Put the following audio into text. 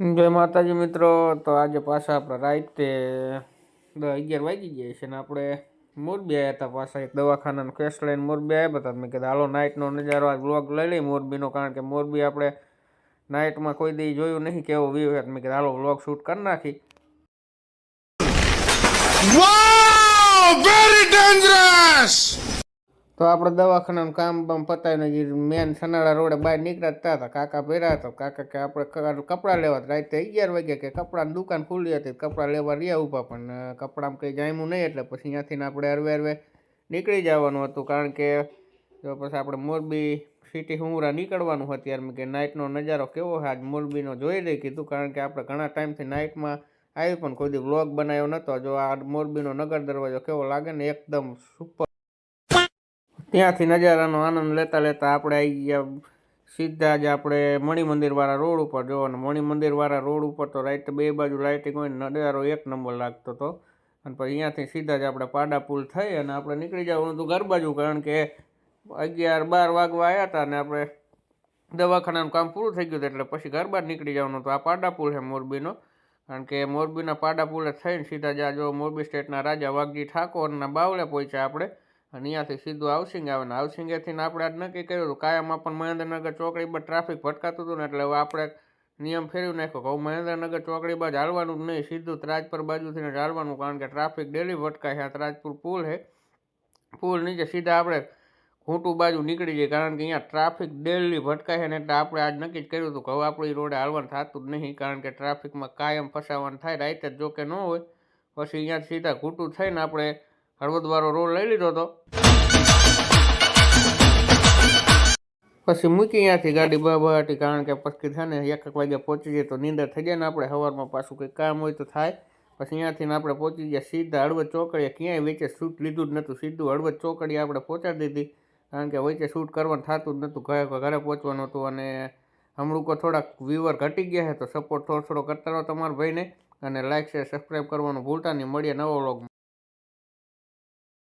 જય માતાજી મિત્રો, તો આજે પાછા આપણે દસ અગિયાર વાગી ગયા છે ને આપણે મોરબી આવ્યા હતા પાછા એક દવાખાનાનો કેસ લઈને મોરબી આવ્યા હતા. મેં કીધું, હાલો નાઇટનો નજારો, આ વ્લોગ લઈ લઈ મોરબીનો, કારણ કે મોરબી આપણે નાઇટમાં કોઈ દી જોયું નહીં કેવો વ્યૂ છે. તો મેં કીધું, હાલો વ્લોગ શૂટ કરી નાખી. Very dangerous! તો આપણે દવાખાનાનું કામ બામ પતાવીને જે મેન સનાળા રોડે બહાર નીકળ્યા હતા. કાકા પહેર્યા હતા. કાકા કે આપણે કપડાં લેવા. રાતે અગિયાર વાગ્યા કે કપડાની દુકાન ખુલ્લી હતી. કપડાં લેવા રહ્યા ઊભા પણ કપડામાં કંઈ જામ્યું નહીં એટલે પછી ત્યાંથી આપણે હરવે હરવે નીકળી જવાનું હતું. કારણ કે જો પછી આપણે મોરબી સિટી હુમરા નીકળવાનું હતું ત્યારે કે નાઇટનો નજારો કેવો આજ મોરબીનો જોઈ લઈ, કીધું. કારણ કે આપણે ઘણા ટાઈમથી નાઇટમાં આવી પણ કોઈ દી વ્લોગ બનાવ્યો નહોતો. જો આ મોરબીનો નગર દરવાજો કેવો લાગે ને, એકદમ સુપર ત્યાંથી નજારાનો આનંદ લેતા લેતા આપણે આવી ગયા સીધા જ આપણે મણિ મંદિરવાળા રોડ ઉપર. જોવાનું મણિ મંદિરવાળા રોડ ઉપર તો રાઈટ બે બાજુ લાઇટિંગ હોય નજારો એક નંબર લાગતો હતો અને પછી અહીંયાથી સીધા જ આપણે પાડા પુલ થઈ અને આપણે નીકળી જવાનું હતું ઘર બાજુ, કારણ કે અગિયાર બાર વાગવા આવ્યા હતા અને આપણે દવાખાનાનું કામ પૂરું થઈ ગયું એટલે પછી ઘર બહાર નીકળી જવાનું હતું. આ પાડા પુલ છે મોરબીનો, કારણ કે મોરબીના પાડા પુલે થઈને સીધા જ આ જો મોરબી સ્ટેટના રાજા વાઘજી ઠાકોરના બાવળે પહોંચ્યા આપણે. અને અહીંયાથી સીધું હાઉસિંગ આવે ને હાઉસિંગેથી આપણે આજ નક્કી કર્યું હતું કાયમ પણ મહેન્દ્રનગર ચોકડી પર ટ્રાફિક ભટકાતું હતું ને એટલે હવે આપણે નિયમ ફેરવી નાખ્યો કે હવે મહેન્દ્રનગર ચોકડી બાજુ હાલવાનું જ નહીં, સીધું ત્રાજપર બાજુથી જ હાલવાનું કારણ કે ટ્રાફિક ડેલી ભટકાય છે. આ ત્રાજપુર પુલ છે, પુલ નીચે સીધા આપણે ઘૂંટું બાજુ નીકળી જાય કારણ કે અહીંયા ટ્રાફિક ડેલી ભટકાય છે ને એટલે આપણે આજ નક્કી જ કર્યું હતું કે હવે આપણે રોડે હાલવાનું થતું જ નહીં કારણ કે ટ્રાફિકમાં કાયમ ફસાવાનું થાય રાઈતે જ જો કે ન હોય. પછી અહીંયા સીધા ઘૂંટું થઈને આપણે હળવદવાળો રોલ લઈ લીધો હતો. પછી મૂકી ત્યાંથી ગાડી બાબાટી કારણ કે પછી છે ને એક એક વાગે પહોંચી જઈએ તો નીંદર થઈ જાય ને આપણે સવારમાં પાછું કંઈ કામ હોય તો થાય. પછી અહીંયાથી આપણે પહોંચી ગયા સીધા હળવદ ચોકડીએ. ક્યાંય વેચે શૂટ લીધું જ નહોતું. સીધું હળવદ ચોકડીએ આપણે પહોંચાડી દીધી. કારણ કે વચ્ચે શૂટ કરવાનું થતું જ નહોતું. ઘરે ઘરે પહોંચવાનું હતું અને હમણાં થોડાક વ્યુઅર ઘટી ગયા છે. તો સપોર્ટ થોડો થોડો કરતા રહો તમારા ભાઈને. અને લાઇક શેર સબસ્ક્રાઈબ કરવાનું ભૂલતા નહીં. મળીએ નવો વ્લોગમાં